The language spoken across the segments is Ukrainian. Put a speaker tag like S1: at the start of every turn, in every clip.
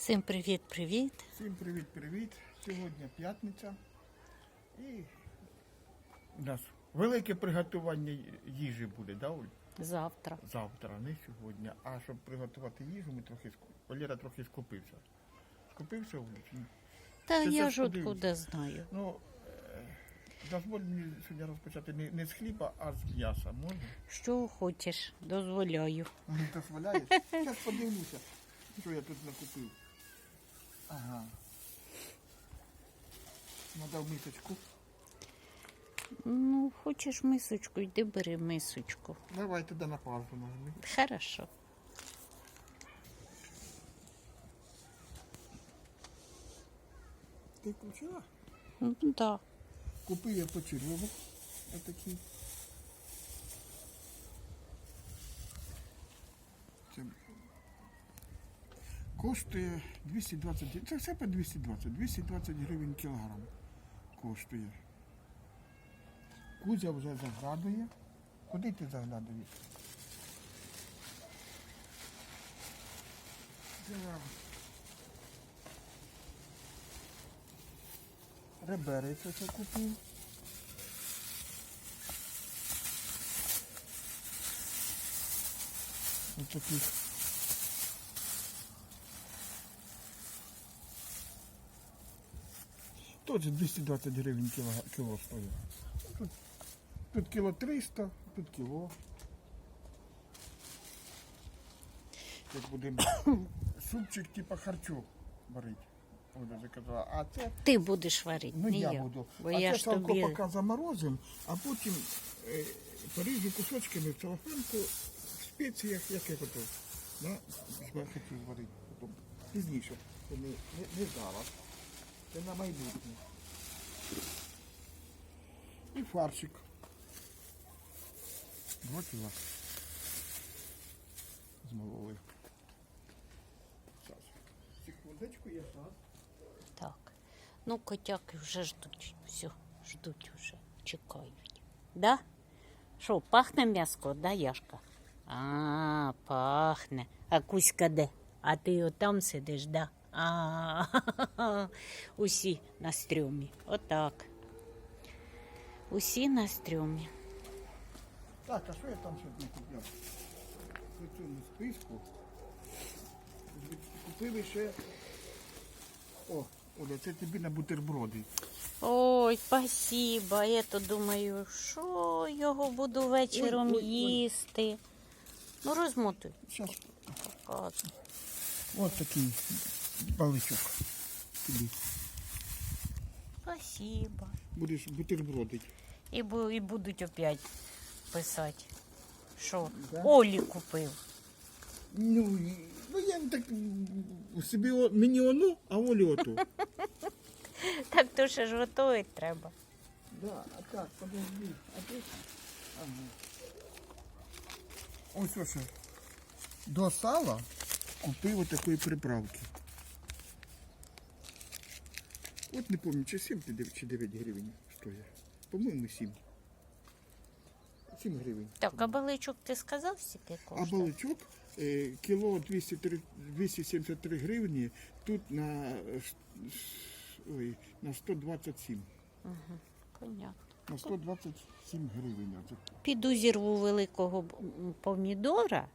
S1: Всім привіт-привіт.
S2: Всім привіт-привіт. Сьогодні п'ятниця. І у нас велике приготування їжі буде, да, Оль?
S1: Завтра.
S2: Завтра, не сьогодні. А щоб приготувати їжу, ми трохи ску- трохи скупився. Скупився Оль?
S1: Та
S2: Це
S1: я
S2: ж
S1: ж откуда знаю.
S2: Ну, е, дозволь мені сьогодні розпочати не, не з хліба, а з м'яса. Можна?
S1: Що хочеш, дозволяю.
S2: Дозволяєш? Зараз подивлюся, що я тут накупив. Ага. Надав мисочку.
S1: Ну, хочеш мисочку, йди бери мисочку.
S2: Давай туди на паузу нажми.
S1: Хорошо.
S2: Ти включила?
S1: Ну, да.
S2: Купив я почерьовок. Отакий. Це коштує 220, це все по 220, 220 гривень кілограм коштує. Кузя вже заглядує. Куди ти заглядуєш? Ребериця це купив. Ось таких. Теж 220 гривень кіло, кіло стоїть. Тут, тут кіло 300, тут кіло. Тут будемо супчик типа харчо варити. А це
S1: Ти будеш варити,
S2: Ну
S1: не
S2: я,
S1: я.
S2: буду.
S1: Бо
S2: а
S1: я
S2: це салко
S1: тобі.
S2: поки заморозим, а потім е, поріжу кусочками в целофанку в спеціях, як я готов. Я хотів зварити потім. Пізніше. Не, не, не зараз. Це на майбутнє. І фаршик. Кіла. Змололи. Зараз. Секундочку, я зараз.
S1: Так. Ну, котяки вже ждуть. Все, ждуть вже, чекають. Да? Що, пахне м'яско, да, Яшка? А, пахне. А Кузька де? А ти отам сидиш, да? А, усі на стрьомі. Отак. Усі на стрьомі.
S2: Так, а що я там сьогодні купляв? У цьому списку купили ще. О, Оля, це тобі на бутерброди.
S1: Ой, спасибо. Я то думаю, що його буду вечором
S2: Ой, ой, ой.
S1: їсти. Ну, розмотуй.
S2: Ось такий баличок тобі.
S1: Спасибо.
S2: Будеш бутербродити.
S1: І, бу- і будуть опять писати. Що?
S2: Да?
S1: Олі купив.
S2: Ну, і- ну я так м, собі о- мені оно, а Олі ото.
S1: Так то ще ж готувати треба.
S2: Да, а так, подожди. А ти? Ага. Ось ось. До сала купив отакої приправки. От не пам'ятаю, чи 7 чи 9 чи 9 гривень стоїть. По-моєму, 7. 7 гривень.
S1: Так, а баличок ти сказав, скільки
S2: А
S1: коштує?
S2: баличок е, кіло 203, 273 гривні, тут на, е, ш- ш- ой, на 127.
S1: Понятно.
S2: На 127 гривень. Оце.
S1: Піду зірву великого б- м, помідора,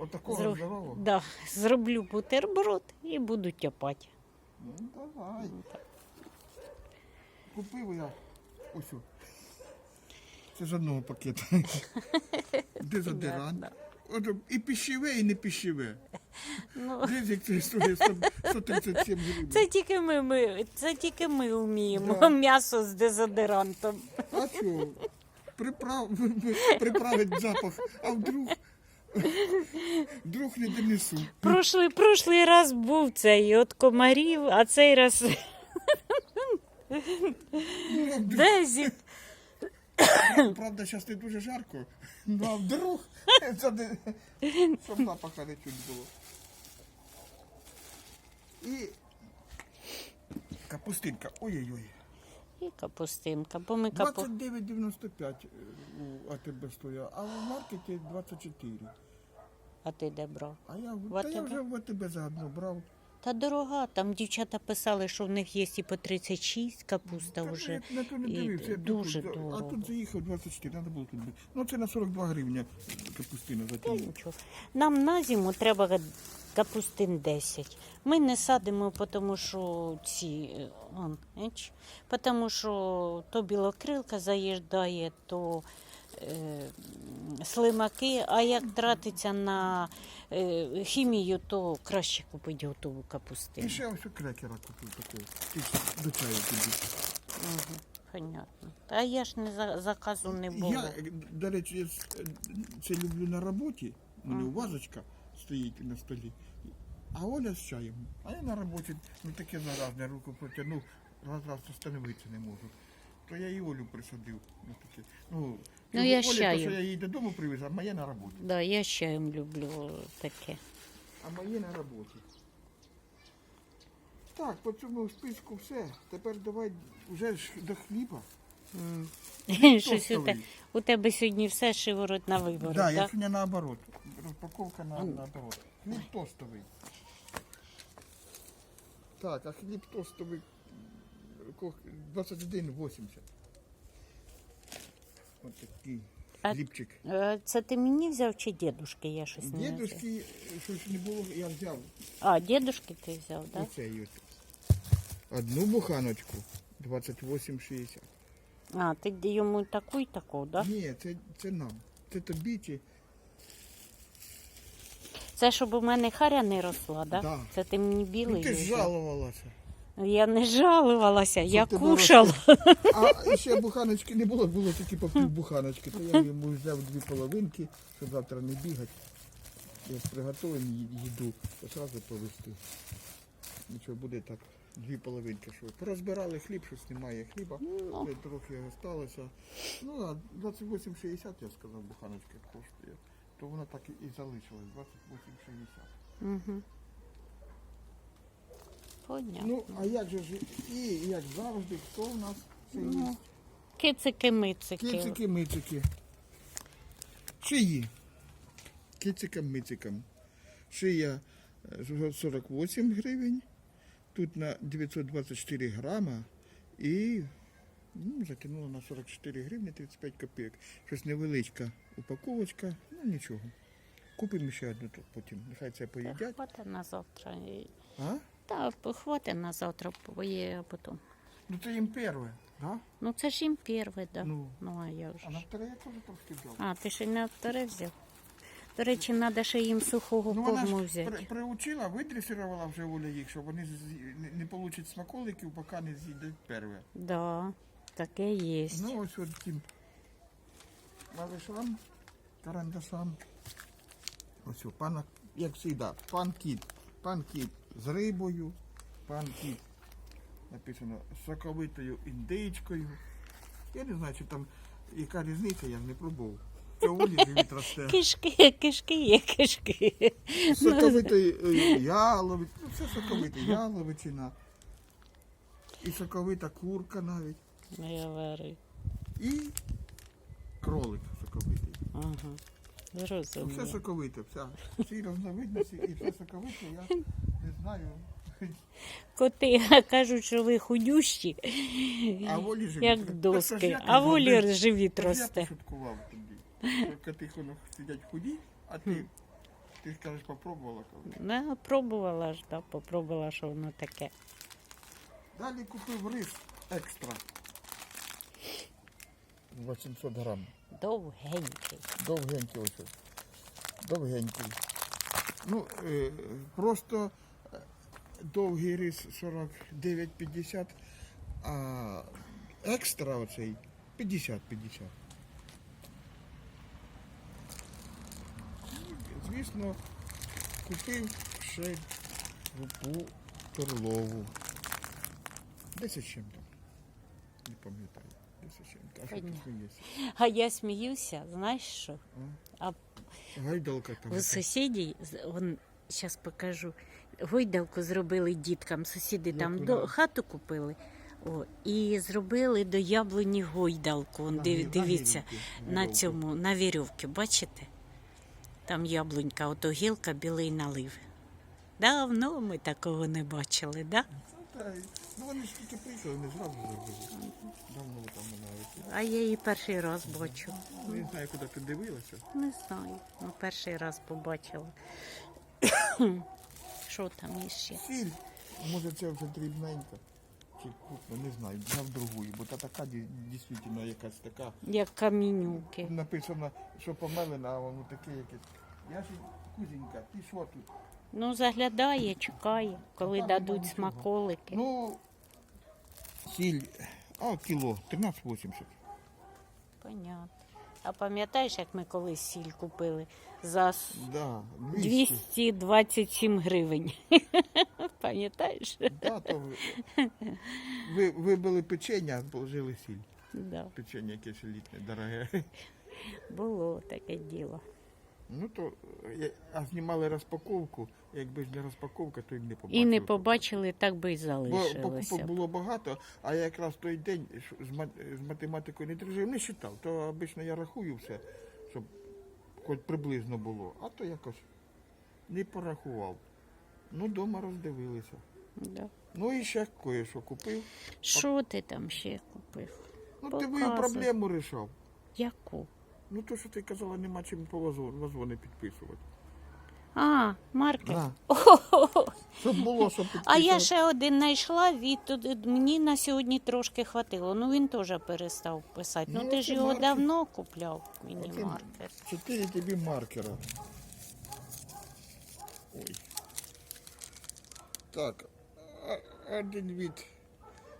S2: Отакого
S1: зроб-
S2: здорового?
S1: да, зроблю бутерброд і буду тяпати.
S2: Ну, давай. Купив я ось. о. Це з одного пакета. Дезодорант. От, і пищеве, і не пищеве.
S1: Ну,
S2: Десь як це стоїть 137 гривень.
S1: це тільки ми, ми, це тільки ми вміємо.
S2: Да.
S1: М'ясо з дезодорантом.
S2: А що? Приправ... Приправить запах, а вдруг, вдруг не донесу.
S1: Прошлий, прошлий раз був цей от комарів, а цей раз дезі.
S2: правда, зараз не дуже жарко, ну а вдруг, це не- щоб запаха не чуть було. І капустинка, ой-ой-ой.
S1: І капустинка, бо ми капу...
S2: 29,95 у АТБ стоїть, а в маркеті 24.
S1: А ти де брав?
S2: А я,
S1: В
S2: та я
S1: АТБ?
S2: вже в АТБ заодно брав
S1: Та дорога, там дівчата писали, що в них є і по 36 капуста
S2: Та
S1: вже.
S2: Я на то не
S1: і
S2: дивився. я
S1: дуже
S2: тут,
S1: дорого.
S2: А тут заїхав 24, треба було тут бути. Ну це на 42 гривня капустина
S1: Та
S2: затягнула.
S1: нічого. Нам на зиму треба капустин 10. Ми не садимо, тому що ці, е, он, еч, тому що то білокрилка заїжджає, то слимаки, а як тратиться на е, хімію, то краще купити готову
S2: І
S1: капустину.
S2: ще ось крекера купив такого. До чаю тобі.
S1: Угу, понятно. А я ж не за, заказу не було.
S2: Я, е, до речі, я с- е, це люблю на роботі. У мене вазочка стоїть на столі. А Оля з чаєм. А я на роботі ну таке заразне руку протягнув, раз раз встановитися не можу. То я і Олю присадив. на таке. Ну,
S1: Ну, я
S2: Оля, то, що я її додому привез, а моє на роботі.
S1: Да, я з чаєм люблю таке.
S2: А моє на роботі. Так, по цьому списку все. Тепер давай вже ж до хліба.
S1: Щось у, те,
S2: Тостовий.
S1: у тебе сьогодні все шиворот на виворот,
S2: Да,
S1: так?
S2: я сьогодні наоборот. Розпаковка на, наоборот. Хліб тостовий. Так, а хліб тостовий ко- 21,80. Ось такий
S1: А-
S2: хлібчик.
S1: Е, Це ти мені взяв чи дідушки? Я щось не.
S2: Дідушки щось не було, я взяв
S1: А, дідушки ти взяв, так?
S2: оцей от. Одну буханочку 28,60.
S1: А, ти йому таку і таку, так? Да?
S2: Ні, це, це нам. Це тобі чи
S1: Це щоб у мене харя не росла, так? Да?
S2: Да.
S1: Це ти мені білий.
S2: ну, ти ж жалувалася.
S1: Я не жалувалася, я
S2: ти
S1: кушала.
S2: А ще буханочки не було, було тільки по пів буханочки. То я йому взяв дві половинки, щоб завтра не бігати. Я приготую їду, то одразу повезти. Нічого буде так, дві половинки. Що. Порозбирали хліб, щось немає хліба.
S1: Ну.
S2: Трохи залишилося. Ну, а 28,60 я сказав, буханочка коштує. То воно так і залишилось, 28,60.
S1: Угу. Понятно.
S2: Ну, а як же ж і як завжди, хто в нас це є?
S1: Кицики, мицики.
S2: Кицики, мицики. Шиї. Кицикам, мицикам. Шия е, 48 гривень. Тут на 924 грама і ну, закинула на 44 гривні 35 копійок. Щось невеличка упаковочка, ну нічого. Купимо ще одну тут потім. Нехай це поїдять.
S1: Хватить на завтра.
S2: А?
S1: Та хватить на завтра, поє, а потім.
S2: Ну це їм перше, да?
S1: Ну це ж їм перше, да.
S2: Ну.
S1: Ну, а я вже.
S2: А на вторе я теж трошки взяв.
S1: А, ти ще не вторе взяв? До речі, треба ще їм сухого
S2: Ну, вона ж
S1: взяти.
S2: при, приучила, видресувала вже Оля їх, щоб вони з- не, не получать смаколиків, поки не з'їдять перве.
S1: Да, таке є.
S2: Ну, ось от тим лавишам, карандашам. Ось о, пана, як завжди, пан кіт. Пан кіт з рибою, пан кіт написано соковитою індичкою. Я не знаю, чи там яка різниця, я не пробував.
S1: Кишки, кишки є, кишки.
S2: Соковитий е, ялович, ну все соковите, яловичина. І соковита курка навіть.
S1: Говорю.
S2: І кролик соковитий.
S1: Ага.
S2: Ну, Все соковите, вся. Всі розновидності і все соковите, я не знаю.
S1: Коти кажуть, що ви худющі,
S2: А волі живіт.
S1: як доски, а волі живіт
S2: Та Я пошуткував тобі. Що Коти воно сидять худі, а ти, ти ж кажеш, попробувала колись.
S1: Да, пробувала ж, да, попробувала, що воно таке.
S2: Далі купив рис екстра. 800 грам.
S1: Довгенький.
S2: Довгенький ось. Довгенький. Ну, е, просто довгий рис 49,50, а екстра оцей 50-50. Звісно, купив ще крупу перлову. Десять чим там. Не пам'ятаю. Десять чим. А що тут
S1: Понятно.
S2: є?
S1: А я сміюся, знаєш що? А
S2: Гайдалка там.
S1: у сусідів, зараз покажу, гойдалку зробили діткам. Сусіди там до, хату купили. О, і зробили до яблуні гойдалку. Он,
S2: На
S1: див-
S2: на
S1: дивіться, на цьому, на вірьовці, бачите? Там яблунька, ото гілка, білий налив. Давно ми такого не бачили, да?
S2: Ну, ну вони ж тільки приїхали, вони зразу зробили. Давно там навіть.
S1: А я її перший раз бачу.
S2: Ну, Не знаю, куди ти дивилася.
S1: Не знаю. Ну, перший раз побачила. Що там іще?
S2: Сіль, може це вже дрібненька. Чи крупно, не знаю, взяв другу, бо та така ді- дійсно якась така.
S1: Як камінюки.
S2: Написано, що помелена, а воно таке якесь. Я ж кузенька, ти що тут?
S1: Ну, заглядає, чекає, коли
S2: Так,
S1: дадуть
S2: нічого.
S1: смаколики.
S2: Ну, сіль, а кіло, 13,80.
S1: Понятно. А пам'ятаєш, як ми колись сіль купили за
S2: Да, 200.
S1: 227 гривень? Пам'ятаєш?
S2: Да, то ви, ви вибили печення, положили сіль.
S1: Да,
S2: Печення якесь літне, дороге.
S1: було таке діло.
S2: Ну то, е, а знімали розпаковку, якби ж не розпаковка, то й не побачили.
S1: І не побачили, так би й
S2: Бо покупок було багато, а я якраз той день з, мат- з математикою не дружив, не читав. То обично я рахую все, щоб хоч приблизно було, а то якось не порахував. Ну, вдома роздивилися.
S1: Да.
S2: Ну і ще кое-що купив.
S1: Що ти там ще купив?
S2: Ну, ти мою проблему рішав.
S1: Яку?
S2: Ну, то, що ти казала, нема чим по вазони підписувати.
S1: А, маркер.
S2: Да. Щоб було, щоб підписувати.
S1: А я ще один знайшла, від мені на сьогодні трошки хватило. Ну він теж перестав писати. Ну,
S2: Ну,
S1: ти ж його
S2: маркер.
S1: давно купляв, мені
S2: Оце
S1: маркер.
S2: Чотири тобі маркера. Ой. Так. а- Один від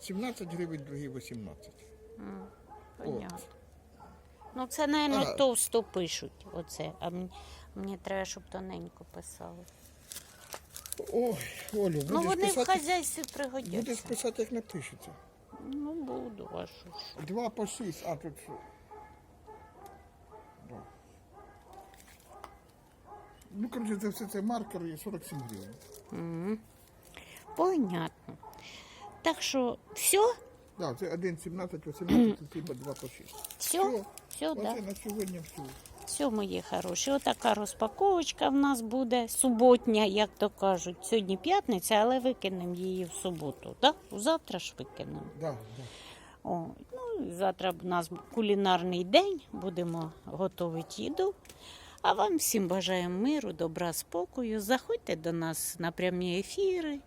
S2: 17 гривень, другий 18.
S1: М. Понятно. Ну, це, мабуть,
S2: А.
S1: товсто пишуть. Оце. А мені, мені треба, щоб тоненько писали.
S2: Ой, Олю,
S1: Ну,
S2: будеш
S1: вони в
S2: писати,
S1: хазяйстві
S2: будеш
S1: пригодяться.
S2: писати, як напишеться.
S1: Ну, буду, а що ж.
S2: Два по 6, а тут що? Да. Ну, коротше, це все це маркер і 47 гривень.
S1: Понятно. Так що, все?
S2: Так, це 1, 17, 18, типа 2 по 6.
S1: Все? Все,
S2: Оце
S1: да.
S2: на сьогодні все.
S1: Все, мої хороші. Отака розпаковочка в нас буде суботня, як то кажуть. Сьогодні п'ятниця, але викинемо її в суботу. Да? Завтра ж викинемо.
S2: Да, да.
S1: О, ну, завтра у нас кулінарний день, будемо готувати їду. А вам всім бажаємо миру, добра, спокою. Заходьте до нас на прямі ефіри.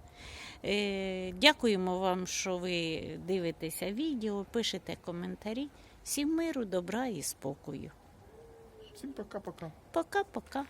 S1: Е, дякуємо вам, що ви дивитеся відео, пишете коментарі. Всім миру, добра і спокою.
S2: Всім пока-пока.
S1: Пока-пока.